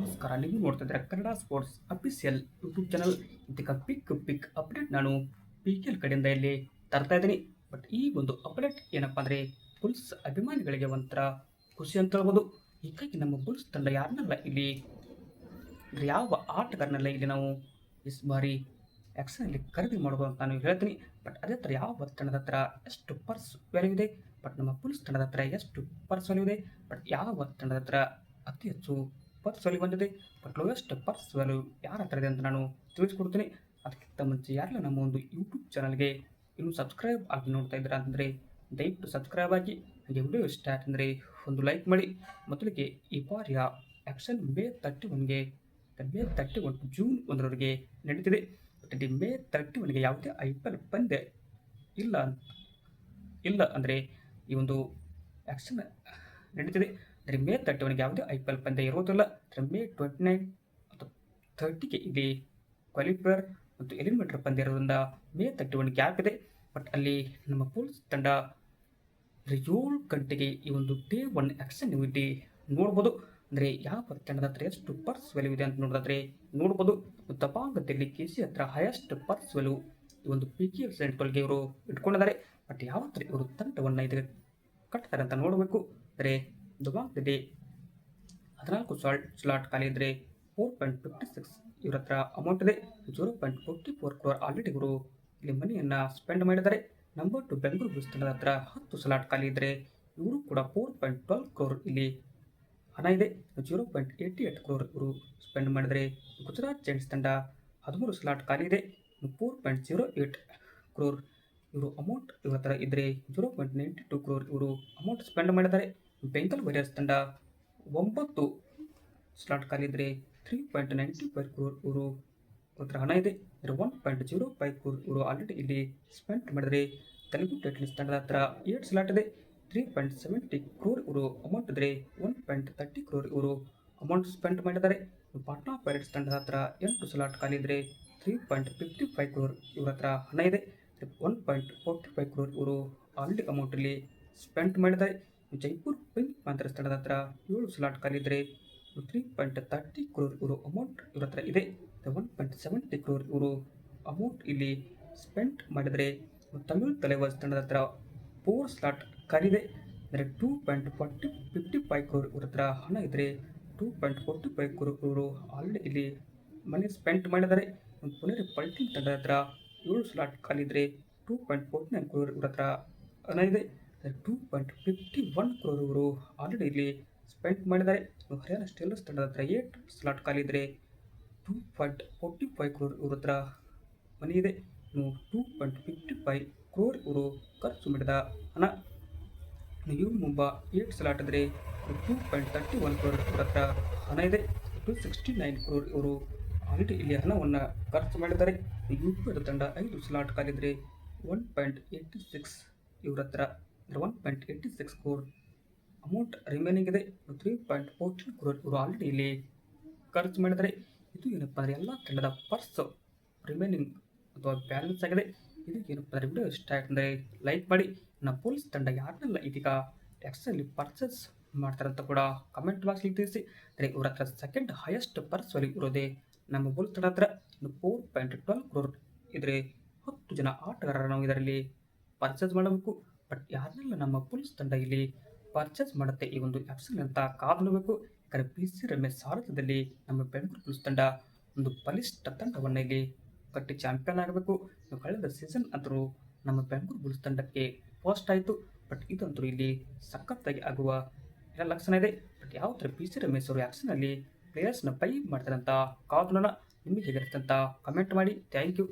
ನಮಸ್ಕಾರ, ನೀವು ನೋಡ್ತಾ ಇದ್ದೀರಾ Kannada sports official YouTube channel ಇದಕ್ಕೆ ಪಿಕ್ ಪಿಕ್ ಅಪ್ಡೇಟ್ ನಾನು ಪಿ ಕೆ ಎಲ್ ಕಡೆಯಿಂದ ಇಲ್ಲಿ ತರ್ತಾ ಇದ್ದೀನಿ. ಬಟ್ ಈ ಒಂದು ಅಪ್ಡೇಟ್ ಏನಪ್ಪ ಅಂದರೆ ಬುಲ್ಸ್ ಅಭಿಮಾನಿಗಳಿಗೆ ಒಂಥರ ಖುಷಿ ಅಂತ ಹೇಳ್ಬೋದು. ಹೀಗಾಗಿ ನಮ್ಮ ಬುಲ್ಸ್ ತಂಡ ಯಾರನ್ನೆಲ್ಲ ಇಲ್ಲಿ ಯಾವ ಆಟಗಾರನೆಲ್ಲ ಇಲ್ಲಿ ನಾವು ಇಸ್ ಬಾರಿ ಆ್ಯಕ್ಷನಲ್ಲಿ ಖರೀದಿ ಮಾಡ್ಬೋದು ಅಂತ ನಾನು ಹೇಳ್ತೀನಿ. ಬಟ್ ಅದೇ ಥರ ಯಾವ ತಂಡದ ಹತ್ರ ಎಷ್ಟು ಪರ್ಸ್ ವ್ಯಾಲ್ಯೂ ಇದೆ? ಬಟ್ ನಮ್ಮ ಪುಲ್ಸ್ ತಂಡದ ಹತ್ರ ಎಷ್ಟು ಪರ್ಸ್ ವ್ಯಾಲ್ಯೂ ಇದೆ? ಬಟ್ ಯಾವ ತಂಡದ ಹತ್ರ ಅತಿ ಹೆಚ್ಚು ಪರ್ಸ್ ವ್ಯಾಲ್ಯೂ ಬಂದಿದೆ. ಬಟ್ ಲೋಯೆಸ್ಟ್ ಪರ್ಸ್ ವ್ಯಾಲ್ಯೂ ಯಾರ ಹತ್ರ ಇದೆ ಅಂತ ನಾನು ತಿಳಿಸ್ಕೊಡ್ತೀನಿ. ಅದಕ್ಕಿಂತ ಮುಂಚೆ ಯಾರಲ್ಲ ನಮ್ಮ ಒಂದು ಯೂಟ್ಯೂಬ್ ಚಾನಲ್ಗೆ ಇನ್ನೂ ಸಬ್ಸ್ಕ್ರೈಬ್ ಆಗಿ ನೋಡ್ತಾ ಇದ್ದೀರಾ ಅಂತಂದರೆ ದಯವಿಟ್ಟು ಸಬ್ಸ್ಕ್ರೈಬ್ ಆಗಿ. ಹಾಗೆ ವಿಡಿಯೋ ಇಷ್ಟ ಅಂದರೆ ಒಂದು ಲೈಕ್ ಮಾಡಿ. ಮೊದಲಿಗೆ ಈ ಬಾರಿಯ ಆ್ಯಕ್ಷನ್ ಮೇ ತರ್ಟಿ ಒನ್ಗೆ ಮೇ ತರ್ಟಿ ಒನ್ ಜೂನ್ ಒಂದರವರೆಗೆ ನಡೀತಿದೆ. ಬಟ್ ಇಲ್ಲಿ ಮೇ ತರ್ಟಿ ಒನ್ಗೆ ಯಾವುದೇ ಐ ಪಿ ಎಲ್ ಪಂದ್ಯ ಇಲ್ಲ ಇಲ್ಲ ಅಂದರೆ ಈ ಒಂದು ಆ್ಯಕ್ಷನ್ ನಡೀತಿದೆ. ಅಂದರೆ ಮೇ ತರ್ಟಿ ಒನ್ಗೆ ಯಾವುದೇ? ಐ ಪಿ ಎಲ್ ಪಂದ್ಯ ಇರೋದಿಲ್ಲ ಅಂದರೆ ಮೇ ಟ್ವೆಂಟಿ ನೈನ್ ಮತ್ತು ಥರ್ಟಿಗೆ ಇಲ್ಲಿ ಕ್ವಾಲಿಫೈಯರ್ ಮತ್ತು ಎಲಿಮಿನೇಟರ್ ಪಂದ್ಯ ಇರೋದ್ರಿಂದ May thirty one gap but ಅಲ್ಲಿ ನಮ್ಮ ಪೋಲ್ಸ್ ತಂಡ ಏಳು ಗಂಟೆಗೆ ಈ ಒಂದು ಡೇ ಒನ್ ಆ್ಯಕ್ಷನ್ ನೀವು ಇಲ್ಲಿ ನೋಡ್ಬೋದು. ಅಂದರೆ ಯಾವ ತಂಡದ ಹತ್ರ ಎಷ್ಟು ಪರ್ಸ್ ವ್ಯಾಲ್ಯೂ ಇದೆ ಅಂತ ನೋಡೋದಾದ್ರೆ ನೋಡ್ಬೋದು. ದಪಾಂಗದಲ್ಲಿ ಕೆ ಸಿ ಹತ್ರ ಹೈಯೆಸ್ಟ್ ಪರ್ಸ್ ವ್ಯಾಲ್ಯೂ ಈ ಒಂದು ಪಿ ಕೆ ಎಫ್ ಸೆಂಟ್ರಲ್ಗೆ ಇವರು ಇಟ್ಕೊಂಡಿದ್ದಾರೆ. ಬಟ್ ಯಾವ ಥರ ಇವರು ತಂಡವನ್ನು ಇದಕ್ಕೆ ಕಟ್ತಾರೆ ಅಂತ ನೋಡಬೇಕು. ಅಂದರೆ ದಪಾಂಗದಲ್ಲಿ ಹದಿನಾಲ್ಕು ಸಾಲ್ಟ್, ಸ್ಲಾಟ್ ಖಾಲಿ ಇದ್ರೆ ಫೋರ್ ಪಾಯಿಂಟ್ ಫಿಫ್ಟಿ ಸಿಕ್ಸ್ ಇವ್ರ ಹತ್ರ ಅಮೌಂಟ್ ಇದೆ. Zero point forty four crore already ಇವರು. ಇಲ್ಲಿ ಮನಿಯನ್ನು ಸ್ಪೆಂಡ್ ಮಾಡಿದ್ದಾರೆ. ನಂಬರ್ ಟು ಬೆಂಗಳೂರು ಬುಲ್ಸ್ ತಂಡದ ಹತ್ರ ಹತ್ತು ಸ್ಲಾಟ್ ಖಾಲಿ ಇದ್ರೆ ಇವರು ಕೂಡ ಫೋರ್ ಪಾಯಿಂಟ್ ಟ್ವೆಲ್ ಕ್ರೋರ್ ಇಲ್ಲಿ ಹಣ ಇದೆ. Zero point eighty eight crore ಇವರು ಸ್ಪೆಂಡ್ ಮಾಡಿದರೆ ಗುಜರಾತ್ ಜೈಂಟ್ಸ್ ತಂಡ ಹದಿಮೂರು ಸ್ಲಾಟ್ ಖಾಲಿ ಇದೆ. Four point zero eight crore ಇವರು ಅಮೌಂಟ್ ಇವರ ಹತ್ರ ಇದ್ದರೆ zero point ninety two crore ಇವರು ಅಮೌಂಟ್ ಸ್ಪೆಂಡ್ ಮಾಡಿದ್ದಾರೆ. ಬೆಂಗಲ್ ವಾರಿಯರ್ಸ್ ತಂಡ ಒಂಬತ್ತು ಸ್ಲಾಟ್ ಖಾಲಿ ಇದ್ದರೆ three point ninety five crore ಇವರು ಹತ್ರ ಹಣ ಇದೆ. ಅಂದರೆ one point zero five crore ಇವರು ಆಲ್ರೆಡಿ ಇಲ್ಲಿ ಸ್ಪೆಂಡ್ ಮಾಡಿದರೆ ತೆಲುಗು ಟೈಟನ್ಸ್ ತಂಡದ ಹತ್ರ ಏಟ್ ಸ್ಲಾಟ್ ಇದೆ. ತ್ರೀ ಪಾಯಿಂಟ್ ಸೆವೆಂಟಿ ಕ್ರೋರ್ ಇವರು ಅಮೌಂಟ್ ಇದ್ದರೆ ಒನ್ ಪಾಯಿಂಟ್ ತರ್ಟಿ ಕ್ರೋರ್ ಇವರು ಅಮೌಂಟ್ ಸ್ಪೆಂಡ್ ಮಾಡಿದ್ದಾರೆ. ಪಾಟ್ನಾ ಪೈರೇಟ್ಸ್ ತಂಡದ ಹತ್ರ ಎಂಟು ಸ್ಲಾಟ್ ಖಾಲಿ ಇದ್ದರೆ three point fifty five crore ಇವ್ರ ಹತ್ರ ಹಣ ಇದೆ. One point forty five crore ಇವರು ಆಲ್ರೆಡಿ ಅಮೌಂಟಲ್ಲಿ ಸ್ಪೆಂಡ್ ಮಾಡಿದ್ದಾರೆ. ಜೈಪುರ್ ಪಿಂಕ್ ಪಾಂತರ ಸ್ಥಳದ ಹತ್ರ ಏಳು ಸ್ಲಾಟ್ ಖಾಲಿ ಇದ್ದರೆ ತ್ರೀ ಪಾಯಿಂಟ್ ತರ್ಟಿ ಕ್ರೋರ್ ಇವರು ಅಮೌಂಟ್ ಇವ್ರ ಹತ್ರ ಇದೆ. ಒನ್ ಪಾಯಿಂಟ್ ಸೆವೆಂಟಿ ಕ್ರೋರ್ ಇವರು ಅಮೌಂಟ್ ಇಲ್ಲಿ ಸ್ಪೆಂಡ್ ಮಾಡಿದರೆ ತಮಿಳು ತಲೆವರ್ಸ್ ತಂಡದ ಹತ್ರ ಫೋರ್ ಸ್ಲಾಟ್ ಖಾಲಿದೆ ಅಂದರೆ two point forty fifty five crore ಇವ್ರ ಹತ್ರ ಹಣ ಇದ್ದರೆ two point forty five crore ಇವರು ಆಲ್ರೆಡಿ ಇಲ್ಲಿ ಮನಿ ಸ್ಪೆಂಡ್ ಮಾಡಿದ್ದಾರೆ. ಪುನರ್ ಪಾಯಿಂಟಿಂಗ್ ತಂಡದ ಹತ್ರ ಏಳು ಸ್ಲಾಟ್ ಖಾಲಿ ಇದ್ದರೆ two point forty nine crore ಇವ್ರ ಹತ್ರ ಹಣ ಇದೆ. Two point fifty one crore ಅವರು ಆಲ್ರೆಡಿ ಇಲ್ಲಿ ಸ್ಪೆಂಡ್ ಮಾಡಿದ್ದಾರೆ. ಹರಿಯಾಣ ಸ್ಟೇಲರ್ಸ್ ತಂಡದ ಹತ್ರ ಏಟ್ ಸ್ಲಾಟ್ ಖಾಲಿ ಇದ್ದರೆ two point forty five crore ಇವ್ರ ಹತ್ರ ಮನಿ ಇದೆ. ಇನ್ನು two point fifty five crore ಇವರು ಖರ್ಚು ಮಾಡಿದ ಹಣ. ಇವ್ರ ಮುಂಬ ಏಟ್ ಸ್ಲಾಟ್ ಇದ್ದರೆ two point thirty one crore ಇವ್ರ ಹತ್ರ ಹಣ ಇದೆ. ಟೂ ಸಿಕ್ಸ್ಟಿ ನೈನ್ ಕ್ರೋರ್ ಇವರು ಆಲ್ರೆಡಿ ಇಲ್ಲಿ ಹಣವನ್ನು ಖರ್ಚು ಮಾಡಿದ್ದಾರೆ. ಯು ಪಿ ತಂಡ ಐದು ಸ್ಲಾಟ್ ಕಾಲಿದ್ರೆ ಒನ್ ಪಾಯಿಂಟ್ ಏಯ್ಟಿ ಸಿಕ್ಸ್ ಇವ್ರ ಹತ್ರ ಅಂದರೆ one point eighty six crore amount remaining ಇದೆ. ತ್ರೀ ಪಾಯಿಂಟ್ ಫೋರ್ಟೀನ್ ಕ್ರೋರ್ ಇವರು ಆಲ್ರೆಡಿ ಇಲ್ಲಿ ಖರ್ಚು ಮಾಡಿದರೆ ಇದು ಏನಪ್ಪ ಅಂದರೆ ಎಲ್ಲ ತಂಡದ ಪರ್ಸ್ ರಿಮೈನಿಂಗ್ ಅಥವಾ ಬ್ಯಾಲೆನ್ಸ್ ಆಗಿದೆ. ಇದು ಏನಪ್ಪ ಅಂದರೆ ವಿಡಿಯೋ ಇಷ್ಟ ಅಂದರೆ ಲೈಕ್ ಮಾಡಿ. ನಮ್ಮ ಪೊಲೀಸ್ ತಂಡ ಯಾರನ್ನೆಲ್ಲ ಇದೀಗ ಎಕ್ಸಲ್ಲಿ ಪರ್ಚೇಸ್ ಮಾಡ್ತಾರಂತ ಕೂಡ ಕಮೆಂಟ್ ಬಾಕ್ಸ್ಲಿ ತಿಳಿಸಿ. ಅಂದರೆ ಇವ್ರ ಹತ್ರ ಸೆಕೆಂಡ್ ಹೈಯೆಸ್ಟ್ ಪರ್ಸ್ ವ್ಯಾಲ್ಯೂ ಇರೋದೇ ನಮ್ಮ ಪೊಲೀಸ್ ತಂಡ ಹತ್ರ ಫೋರ್ ಪಾಯಿಂಟ್ ಟ್ವೆಲ್ ಕ್ರೋರ್ ಇದ್ರೆ ಹತ್ತು ಜನ ಆಟಗಾರರ ನಾವು ಇದರಲ್ಲಿ ಪರ್ಚೇಸ್ ಮಾಡಬೇಕು. ಬಟ್ ಯಾರನ್ನೆಲ್ಲ ನಮ್ಮ ಪೊಲೀಸ್ ತಂಡ ಇಲ್ಲಿ ಪರ್ಚೇಸ್ ಮಾಡುತ್ತೆ ಈ ಒಂದು ಆ್ಯಪ್ಸಲ್ಲಿ ಅಂತ ಕಾದು ಯಾಕಂದರೆ ಪಿ ಸಿ ರಮೇಶ್ ಸಾರಥ್ಯದಲ್ಲಿ ನಮ್ಮ ಬೆಂಗಳೂರು ಪೊಲೀಸ್ ತಂಡ ಒಂದು ಬಲಿಷ್ಠ ತಂಡವನ್ನು ಇಲ್ಲಿ ಕಟ್ಟಿ ಚಾಂಪಿಯನ್ ಆಗಬೇಕು. ಕಳೆದ ಸೀಸನ್ ಅಂತರೂ ನಮ್ಮ ಬೆಂಗಳೂರು ಪೊಲೀಸ್ ತಂಡಕ್ಕೆ ಪೋಸ್ಟ್ ಆಯಿತು. ಬಟ್ ಇದಂತೂ ಇಲ್ಲಿ ಸಖತ್ತಾಗಿ ಆಗುವ ಎಲ್ಲ ಲಕ್ಷಣ ಇದೆ. ಬಟ್ ಯಾವ ಥರ ಪಿ ಸಿ ರಮೇಶ್ ಅವರು ಆ್ಯಕ್ಷನಲ್ಲಿ ಪ್ಲೇಯರ್ಸ್ನ ಪೈ ಮಾಡ್ತಾರೆ ಅಂತ ನಿಮಗೆ ಹೇಗಿರುತ್ತೆ ಅಂತ ಕಮೆಂಟ್ ಮಾಡಿ. Thank you